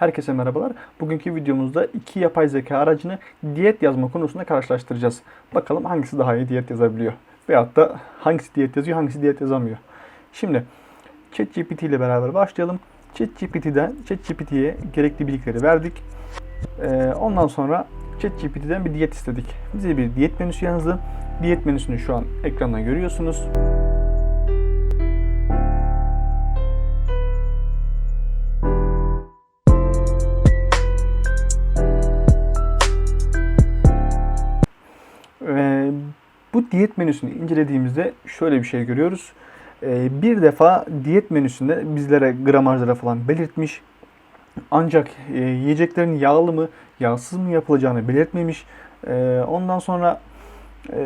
Herkese merhabalar. Bugünkü videomuzda iki yapay zeka aracını diyet yazma konusunda karşılaştıracağız. Bakalım hangisi daha iyi diyet yazabiliyor. Veyahut da hangisi diyet yazıyor, hangisi diyet yazamıyor. Şimdi ChatGPT ile beraber başlayalım. ChatGPT'den ChatGPT'ye gerekli bilgileri verdik. Ee, ondan sonra ChatGPT'den bir diyet istedik. Bize bir diyet menüsü yazdı. Diyet menüsünü şu an ekranda görüyorsunuz. Diyet menüsünü incelediğimizde şöyle bir şey görüyoruz. Ee, bir defa diyet menüsünde bizlere gramajlara falan belirtmiş. Ancak e, yiyeceklerin yağlı mı, yağsız mı yapılacağını belirtmemiş. Ee, ondan sonra e,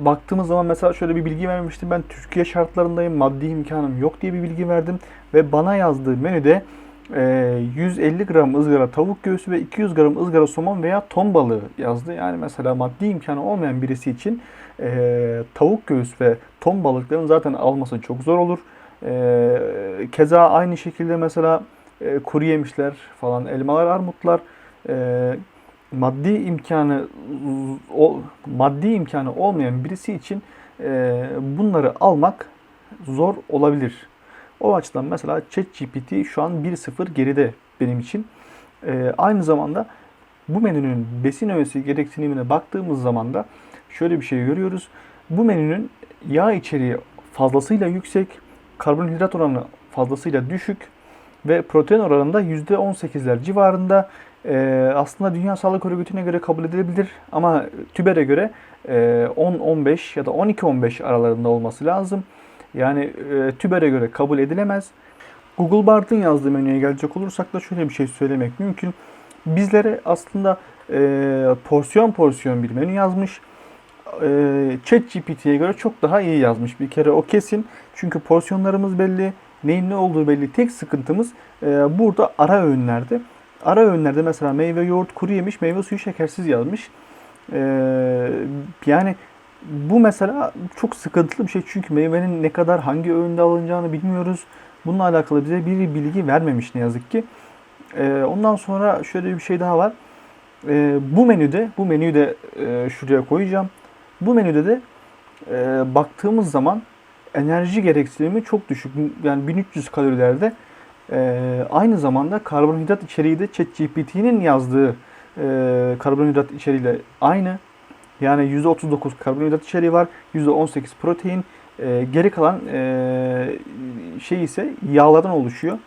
baktığımız zaman mesela şöyle bir bilgi vermiştim. Ben Türkiye şartlarındayım, maddi imkanım yok diye bir bilgi verdim. Ve bana yazdığı menüde e, 150 gram ızgara tavuk göğsü ve 200 gram ızgara somon veya ton balığı yazdı. Yani mesela maddi imkanı olmayan birisi için e, tavuk göğüs ve ton balıkların zaten alması çok zor olur. E, keza aynı şekilde mesela e, kuru yemişler falan, elmalar, armutlar e, maddi imkanı o maddi imkanı olmayan birisi için e, bunları almak zor olabilir. O açıdan mesela ChatGPT şu an 1.0 geride benim için. E, aynı zamanda bu menünün besin öğesi gereksinimine baktığımız zaman da şöyle bir şey görüyoruz. Bu menünün yağ içeriği fazlasıyla yüksek, karbonhidrat oranı fazlasıyla düşük ve protein oranında %18'ler civarında. Ee, aslında Dünya Sağlık Örgütü'ne göre kabul edilebilir ama TÜBER'e göre e, 10-15 ya da 12-15 aralarında olması lazım. Yani e, TÜBER'e göre kabul edilemez. Google Bard'ın yazdığı menüye gelecek olursak da şöyle bir şey söylemek mümkün. Bizlere aslında e, porsiyon porsiyon bir menü yazmış. E, ChatGPT'ye göre çok daha iyi yazmış. Bir kere o kesin. Çünkü porsiyonlarımız belli. Neyin ne olduğu belli. Tek sıkıntımız e, burada ara öğünlerde. Ara öğünlerde mesela meyve, yoğurt, kuru yemiş, meyve suyu şekersiz yazmış. E, yani bu mesela çok sıkıntılı bir şey. Çünkü meyvenin ne kadar hangi öğünde alınacağını bilmiyoruz. Bununla alakalı bize bir bilgi vermemiş ne yazık ki. E, ondan sonra şöyle bir şey daha var. E, bu menüde, bu menüyü de e, şuraya koyacağım. Bu menüde de e, baktığımız zaman enerji gereksinimi çok düşük. Yani 1300 kalorilerde. E, aynı zamanda karbonhidrat içeriği de ChatGPT'nin yazdığı e, karbonhidrat içeriğiyle aynı. Yani %39 karbonhidrat içeriği var, %18 protein. E, geri kalan e, şey ise yağlardan oluşuyor.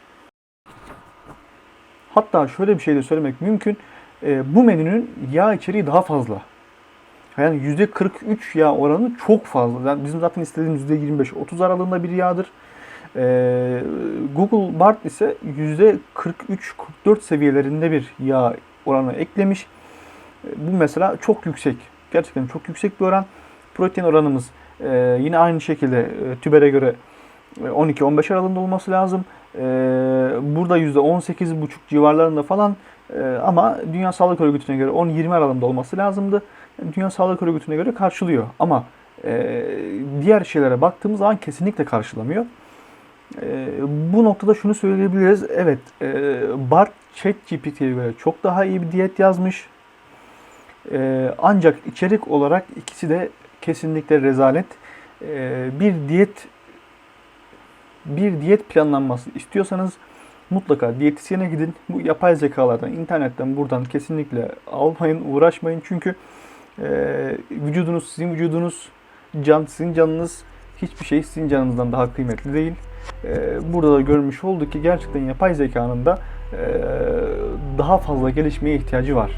Hatta şöyle bir şey de söylemek mümkün. E, bu menünün yağ içeriği daha fazla. Yani %43 yağ oranı çok fazla. Yani bizim zaten istediğimiz %25-30 aralığında bir yağdır. Ee, Google Bard ise %43-44 seviyelerinde bir yağ oranı eklemiş. Bu mesela çok yüksek. Gerçekten çok yüksek bir oran. Protein oranımız e, yine aynı şekilde e, TÜBER'e göre 12-15 aralığında olması lazım. E, burada %18,5 civarlarında falan e, ama Dünya Sağlık Örgütü'ne göre 10-20 aralığında olması lazımdı. Dünya Sağlık Örgütü'ne göre karşılıyor. Ama e, diğer şeylere baktığımız zaman kesinlikle karşılamıyor. E, bu noktada şunu söyleyebiliriz. Evet, e, Bart ChatGPT'ye göre çok daha iyi bir diyet yazmış. Ancak içerik olarak ikisi de kesinlikle rezalet. Bir diyet bir diyet planlanması istiyorsanız mutlaka diyetisyene gidin. Bu yapay zekalardan, internetten, buradan kesinlikle almayın, uğraşmayın. Çünkü ee, vücudunuz sizin vücudunuz, can sizin canınız, hiçbir şey sizin canınızdan daha kıymetli değil. Ee, burada da görmüş olduk ki gerçekten yapay zekanın da e, daha fazla gelişmeye ihtiyacı var.